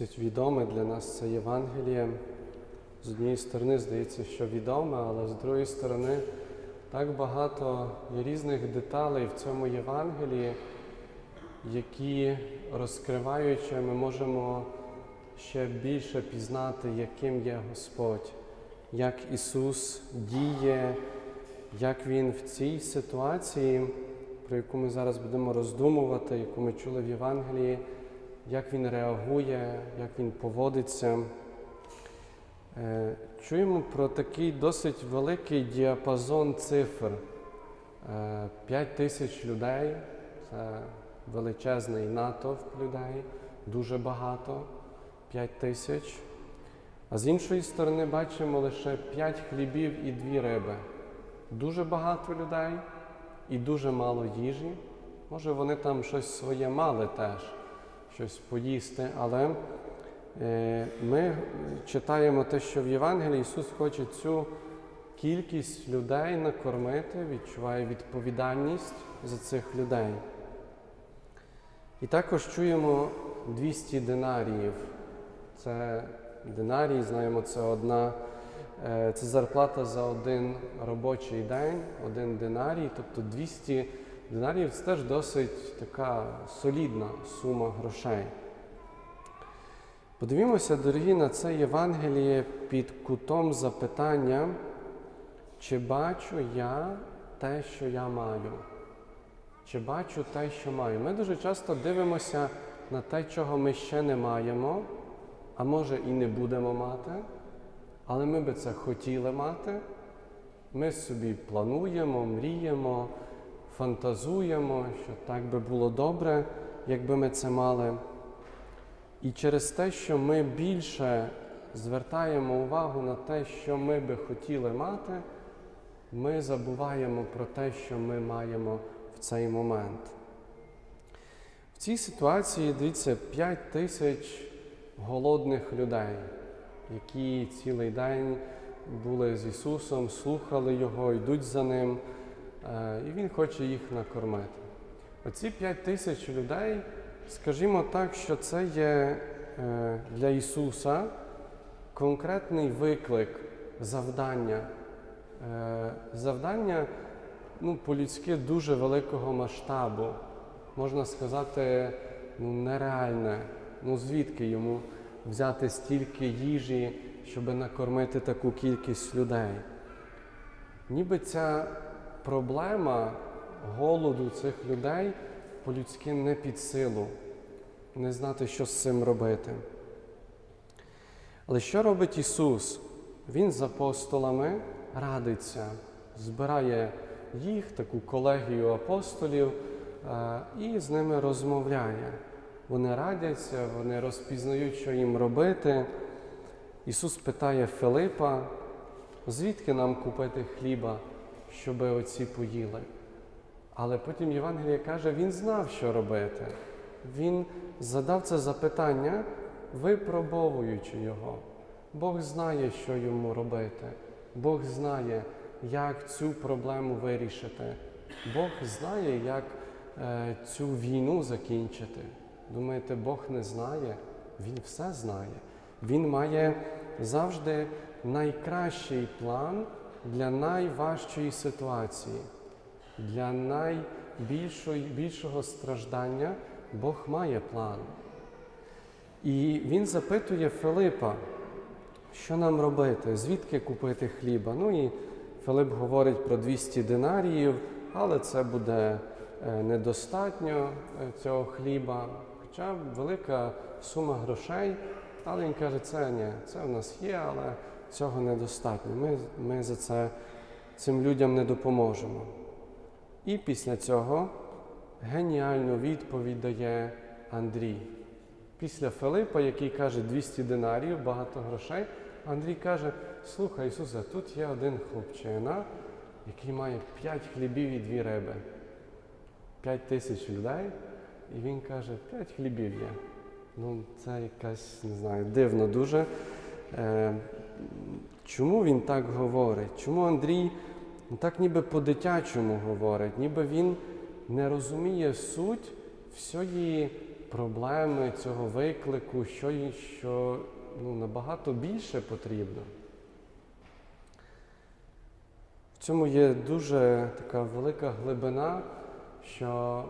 Досить відоме для нас це Євангеліє. З однієї сторони здається, що відоме, але з другої сторони так багато є різних деталей в цьому Євангелії, які розкриваючи, ми можемо ще більше пізнати, яким є Господь, як Ісус діє, як Він в цій ситуації, про яку ми зараз будемо роздумувати, яку ми чули в Євангелії, як Він реагує, як Він поводиться. Е, Чуємо про такий досить великий діапазон цифр. 5 тисяч людей це величезний натовп людей, дуже багато, 5 тисяч. А з іншої сторони бачимо лише 5 хлібів і 2 риби. Дуже багато людей і дуже мало їжі. Може, вони там щось своє мали теж, щось поїсти, але е, ми читаємо те, що в Євангелії Ісус хоче цю кількість людей накормити, відчуває відповідальність за цих людей. І також чуємо 200 динаріїв. Це динарій, знаємо, це одна е, це зарплата за один робочий день, один динарій, тобто 200 динаріїв це теж досить така солідна сума грошей. Подивімося, дорогі, на це Євангеліє під кутом запитання, чи бачу я те, що я маю? Чи бачу те, що маю? Ми дуже часто дивимося на те, чого ми ще не маємо, а може і не будемо мати, але ми би це хотіли мати. Ми собі плануємо, мріємо, фантазуємо, що так би було добре, якби ми це мали. І через те, що ми більше звертаємо увагу на те, що ми би хотіли мати, ми забуваємо про те, що ми маємо в цей момент. В цій ситуації, дивіться, 5 тисяч голодних людей, які цілий день були з Ісусом, слухали Його, йдуть за Ним, і Він хоче їх накормити. Оці 5 тисяч людей, скажімо так, що це є е, для Ісуса конкретний виклик, завдання. Е, Завдання ну, по-людськи дуже великого масштабу, можна сказати, ну, нереальне. Ну звідки йому взяти стільки їжі, щоб накормити таку кількість людей? Ніби ця проблема голоду цих людей по-людськи не під силу, не знати, що з цим робити. Але що робить Ісус? Він з апостолами радиться, збирає їх, таку колегію апостолів, е, і з ними розмовляє. Вони радяться, вони розпізнають, що їм робити. Ісус питає Филипа, звідки нам купити хліба, щоб оці поїли. Але потім Євангеліє каже, він знав, що робити. Він задав це запитання, випробовуючи його. Бог знає, що йому робити. Бог знає, як цю проблему вирішити. Бог знає, як е, цю війну закінчити. Думаєте, Бог не знає? Він все знає. Він має завжди найкращий план для найважчої ситуації, для найбільшого страждання Бог має план. І він запитує Филипа, що нам робити, звідки купити хліба. Ну і Филип говорить про 200 динаріїв, але це буде е, недостатньо е, цього хліба. Хоча велика сума грошей, але він каже, це ні, це в нас є, але цього недостатньо. Ми, ми за це цим людям не допоможемо. І після цього геніальну відповідь дає Андрій. Після Филипа, який каже 200 динарів, багато грошей, Андрій каже: Слухай, Ісусе, тут є один хлопчина, який має 5 хлібів і 2 риби. 5 тисяч людей, і він каже, 5 хлібів є. Ну, це якась, не знаю, дивно дуже. Е, чому він так говорить? Чому Андрій так ніби по-дитячому говорить, ніби він не розуміє суть всієї проблеми, цього виклику, що, що ну, набагато більше потрібно. В цьому є дуже така велика глибина, що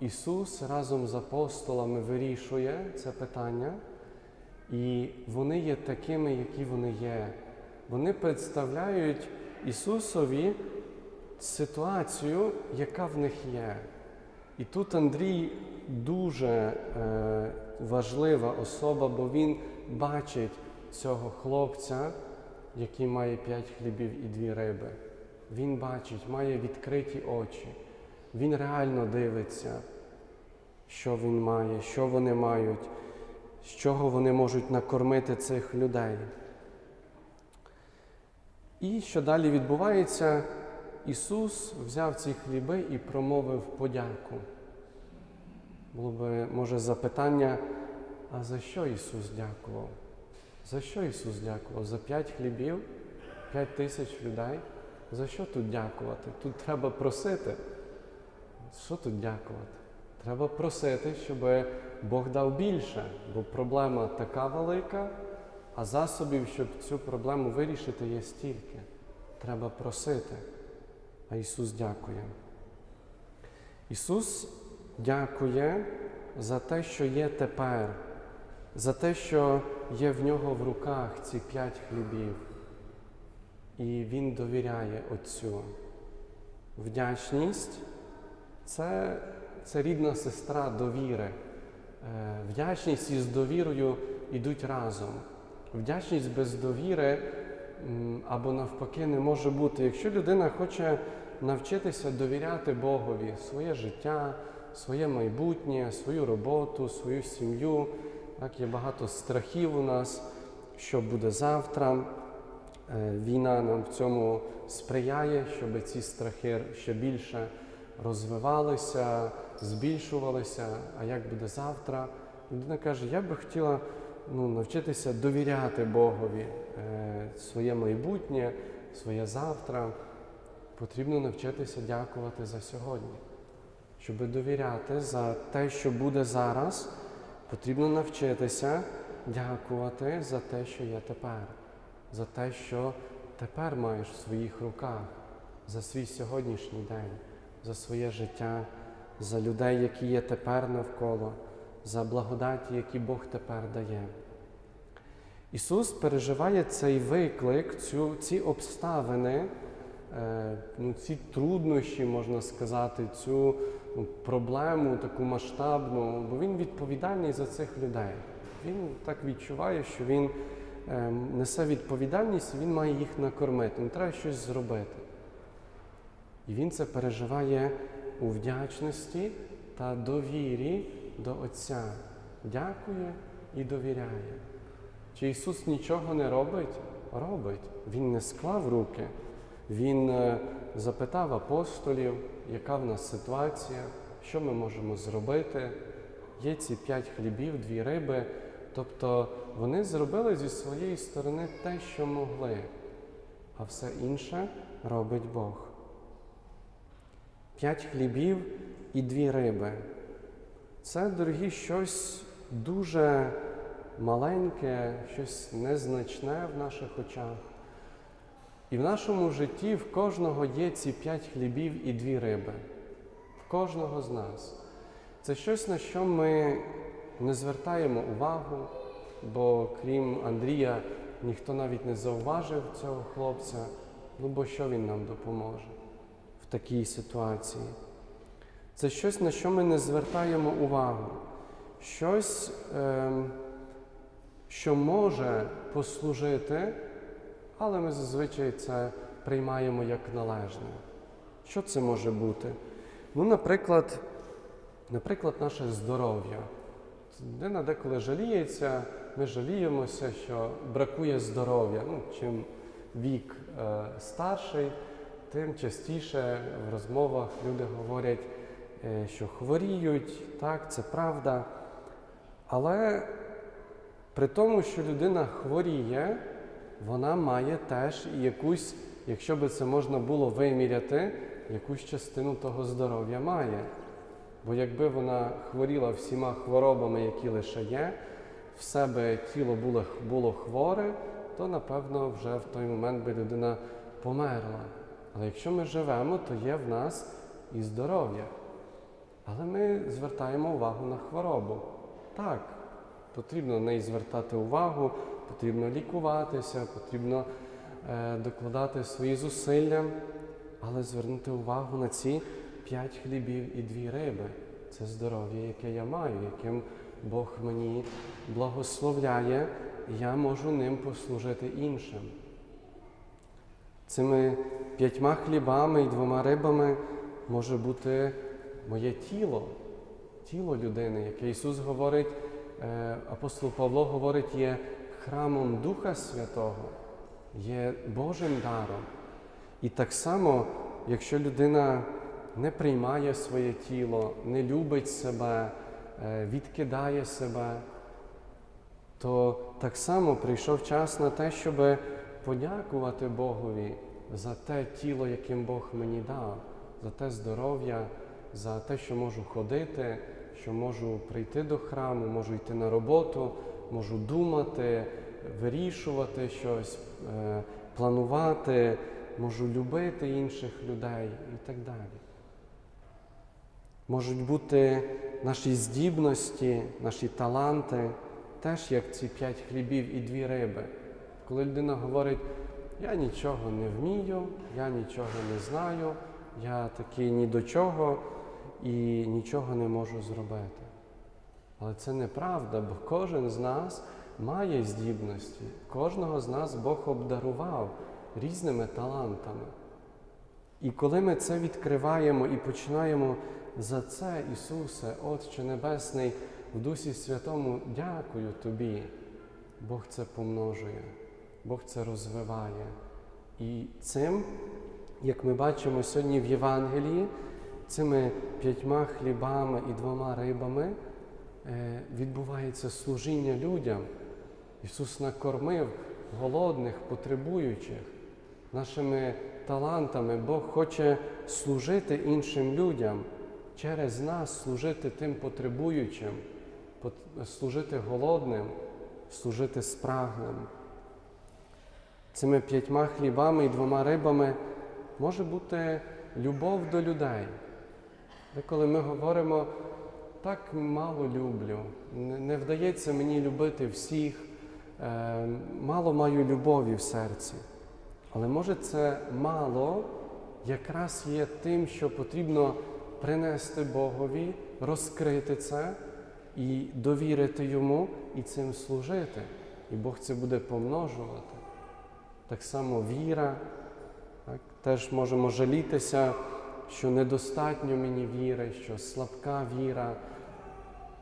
Ісус разом з апостолами вирішує це питання, і вони є такими, які вони є. Вони представляють Ісусові ситуацію, яка в них є. І тут Андрій дуже е, важлива особа, бо він бачить цього хлопця, який має п'ять хлібів і дві риби. Він бачить, має відкриті очі. Він реально дивиться, що він має, що вони мають, з чого вони можуть накормити цих людей. І що далі відбувається? Ісус взяв ці хліби і промовив подяку. Було би, може, запитання, а за що Ісус дякував? За що Ісус дякував? За п'ять хлібів, п'ять тисяч людей? За що тут дякувати? Тут треба просити. Що тут дякувати? Треба просити, щоб Бог дав більше, бо проблема така велика, а засобів, щоб цю проблему вирішити, є стільки. Треба просити. А Ісус дякує. Ісус дякує за те, що є тепер, за те, що є в нього в руках ці п'ять хлібів. І Він довіряє Отцю. Вдячність це, це рідна сестра довіри. Е, Вдячність із довірою йдуть разом. Вдячність без довіри або навпаки не може бути. Якщо людина хоче навчитися довіряти Богові своє життя, своє майбутнє, свою роботу, свою сім'ю, так, є багато страхів у нас, що буде завтра. Е, Війна нам в цьому сприяє, щоб ці страхи ще більше розвивалися, збільшувалися. А як буде завтра? Людина каже, я би хотіла ну, навчитися довіряти Богові е, своє майбутнє, своє завтра. Потрібно навчитися дякувати за сьогодні. Щоб довіряти за те, що буде зараз, потрібно навчитися дякувати за те, що є тепер, за те, що тепер маєш в своїх руках, за свій сьогоднішній день, за своє життя, за людей, які є тепер навколо, за благодаті, які Бог тепер дає. Ісус переживає цей виклик, цю, ці обставини, е, ну, ці труднощі, можна сказати, цю ну, проблему таку масштабну, бо Він відповідальний за цих людей. Він так відчуває, що він е, несе відповідальність він має їх накормити. Ну, треба щось зробити. І він це переживає у вдячності та довірі до Отця. Дякує і довіряє. Чи Ісус нічого не робить? Робить. Він не склав руки. Він е, запитав апостолів, яка в нас ситуація, що ми можемо зробити. Є ці п'ять хлібів, дві риби. Тобто вони зробили зі своєї сторони те, що могли, а все інше робить Бог. П'ять хлібів і дві риби. Це, дорогі, щось дуже маленьке, щось незначне в наших очах. І в нашому житті в кожного є ці п'ять хлібів і дві риби. В кожного з нас. Це щось, на що ми не звертаємо увагу, бо крім Андрія, ніхто навіть не зауважив цього хлопця. Ну бо що він нам допоможе такій ситуації? Це щось, на що ми не звертаємо увагу, щось, ем, що може послужити, але ми зазвичай це приймаємо як належне. Що це може бути? Ну, наприклад, наприклад, наше здоров'я. Людина деколи жаліється, ми жаліємося, що бракує здоров'я. Ну, чим вік е, старший, тим частіше в розмовах люди говорять, е, що хворіють, так, це правда. Але при тому, що людина хворіє, вона має теж якусь, якщо би це можна було виміряти, якусь частину того здоров'я має. Бо якби вона хворіла всіма хворобами, які лише є, в себе тіло було, було хворе, то напевно вже в той момент би людина померла. Але якщо ми живемо, то є в нас і здоров'я. Але ми звертаємо увагу на хворобу. Так, потрібно на неї звертати увагу, потрібно лікуватися, потрібно е, докладати свої зусилля, але звернути увагу на ці п'ять хлібів і дві риби. Це здоров'я, яке я маю, яким Бог мені благословляє, і я можу ним послужити іншим. Цими п'ятьма хлібами і двома рибами може бути моє тіло, тіло людини, яке Ісус говорить, е, апостол Павло говорить, є храмом Духа Святого, є Божим даром. І так само, якщо людина не приймає своє тіло, не любить себе, е, відкидає себе, то так само прийшов час на те, щоб подякувати Богові за те тіло, яким Бог мені дав, за те здоров'я, за те, що можу ходити, що можу прийти до храму, можу йти на роботу, можу думати, вирішувати щось, е, планувати, можу любити інших людей і так далі. Можуть бути наші здібності, наші таланти, теж як ці п'ять хлібів і дві риби. Коли людина говорить, я нічого не вмію, я нічого не знаю, я такий ні до чого і нічого не можу зробити. Але це неправда, бо кожен з нас має здібності, кожного з нас Бог обдарував різними талантами. І коли ми це відкриваємо і починаємо за це, Ісусе, Отче Небесний, в Дусі Святому, дякую Тобі, Бог це помножує, Бог це розвиває. І цим, як ми бачимо сьогодні в Євангелії, цими п'ятьма хлібами і двома рибами е, відбувається служіння людям. Ісус накормив голодних, потребуючих нашими талантами. Бог хоче служити іншим людям, через нас служити тим потребуючим, служити голодним, служити спраглим. Цими п'ятьма хлібами і двома рибами може бути любов до людей. Деколи ми говоримо, так мало люблю, не, не вдається мені любити всіх, е, мало маю любові в серці. Але може це мало якраз є тим, що потрібно принести Богові, розкрити це і довірити йому і цим служити. І Бог це буде помножувати. Так само віра. Так? Теж можемо жалітися, що недостатньо мені віри, що слабка віра.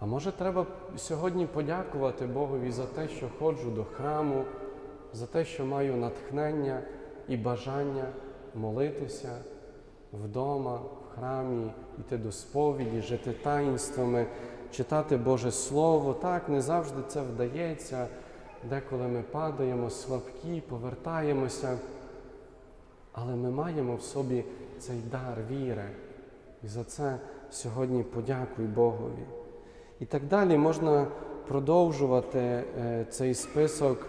А може, треба сьогодні подякувати Богові за те, що ходжу до храму, за те, що маю натхнення і бажання молитися вдома, в храмі, йти до сповіді, жити таїнствами, читати Боже Слово. Так, не завжди це вдається. Деколи ми падаємо слабкі, повертаємося, але ми маємо в собі цей дар віри. І за це сьогодні подякуй Богові. І так далі можна продовжувати е, цей список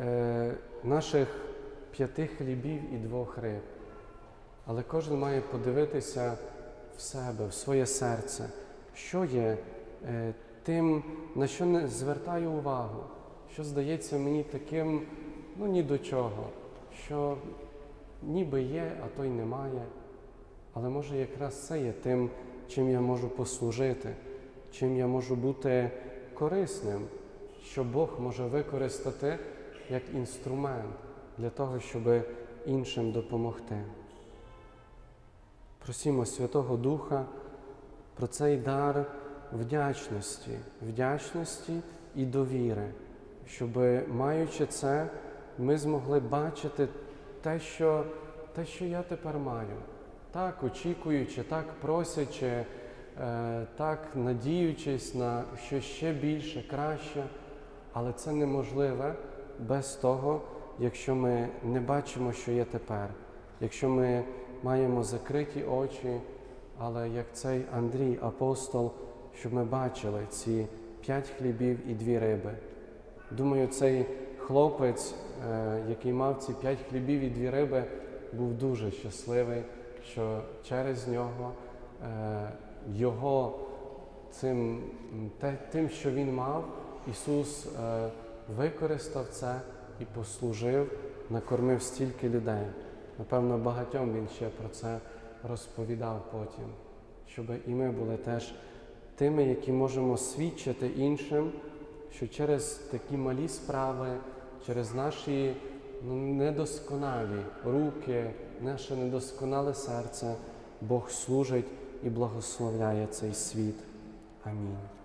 е, наших п'яти хлібів і двох риб. Але кожен має подивитися в себе, в своє серце, що є е, тим, на що не звертаю увагу, що здається мені таким, ну ні до чого, що ніби є, а то й немає. Але може якраз це є тим, чим я можу послужити, чим я можу бути корисним, що Бог може використати як інструмент для того, щоб іншим допомогти. Просімо Святого Духа про цей дар вдячності, вдячності і довіри, щоб, маючи це, ми змогли бачити те, що, те, що я тепер маю, так очікуючи, так просячи, е, так надіючись на щось ще більше, краще, але це неможливе без того, якщо ми не бачимо, що є тепер, якщо ми маємо закриті очі але як цей Андрій, апостол, щоб ми бачили ці п'ять хлібів і дві риби. Думаю, цей хлопець, е, який мав ці п'ять хлібів і дві риби, був дуже щасливий, що через нього е, його цим, тим, що він мав, Ісус е, використав це і послужив, накормив стільки людей. Напевно, багатьом він ще про це розповідав потім, щоб і ми були теж тими, які можемо свідчити іншим, що через такі малі справи, через наші ну, недосконалі руки, наше недосконале серце, Бог служить і благословляє цей світ. Амінь.